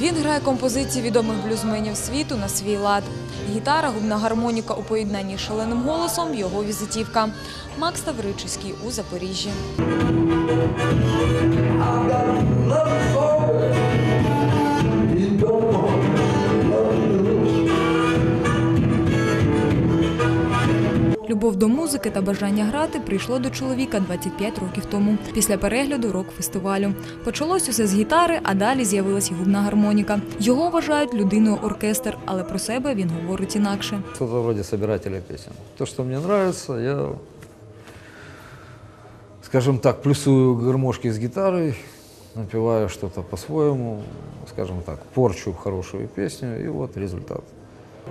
Він грає композиції відомих блюзменів світу на свій лад. Гітара, губна гармоніка у поєднанні з шаленим голосом його візитівка. Макс Тавричиський у Запоріжжі. Любов до музики та бажання грати прийшло до чоловіка 25 років тому, після перегляду рок-фестивалю. Почалось усе з гітари, а далі з'явилась і губна гармоніка. Його вважають людиною оркестр, але про себе він говорить інакше. Что-то вроде собирателя песен. То, что мне нравится, я, скажем так, плюсую гармошки с гитарой, напеваю что-то по-своему, скажем так, порчу хорошую песню, и вот результат.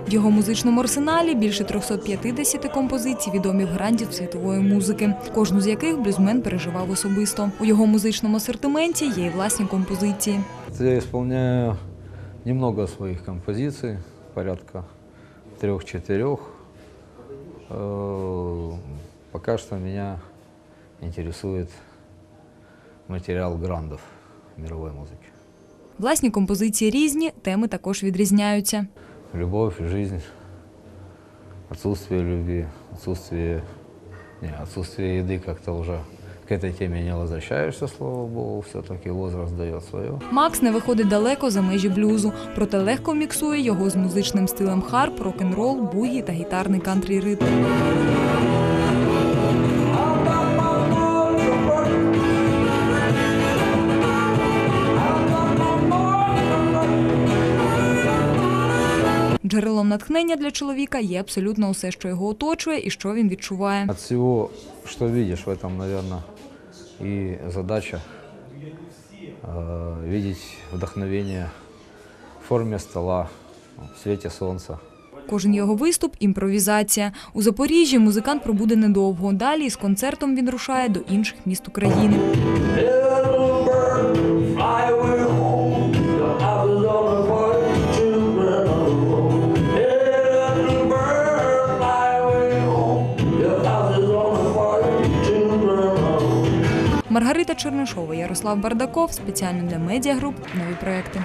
В його музичному арсеналі більше 350 композицій відомих грандів світової музики, кожну з яких блюзмен переживав особисто. У його музичному асортименті є й власні композиції. Это Я исполняю немного своих композиций, порядка трех-четырех. Э, Пока что меня интересует материал грандов мировой музыки. Власні композиції різні, теми також відрізняються. Любовь, жизнь, отсутствие любви, отсутствие, не, отсутствие еды как-то уже к этой теме не возвращаешься, слава богу, все-таки возраст дає своє. Макс не виходить далеко за межі блюзу, проте легко міксує його з музичним стилем харп, рок-н-рол, бугі та гітарний кантрі ритм. Джерелом натхнення для чоловіка є абсолютно усе, що його оточує і що він відчуває. От всего, что видишь в этом, наверное, и задача э, видеть вдохновение в форме стола, в свете солнца. Кожен його виступ імпровізація. У Запоріжжі музикант пробуде недовго. Далі з концертом він рушає до інших міст України. Маргарита Чернишова, Ярослав Бардаков спеціально для медіагруп нові проекти.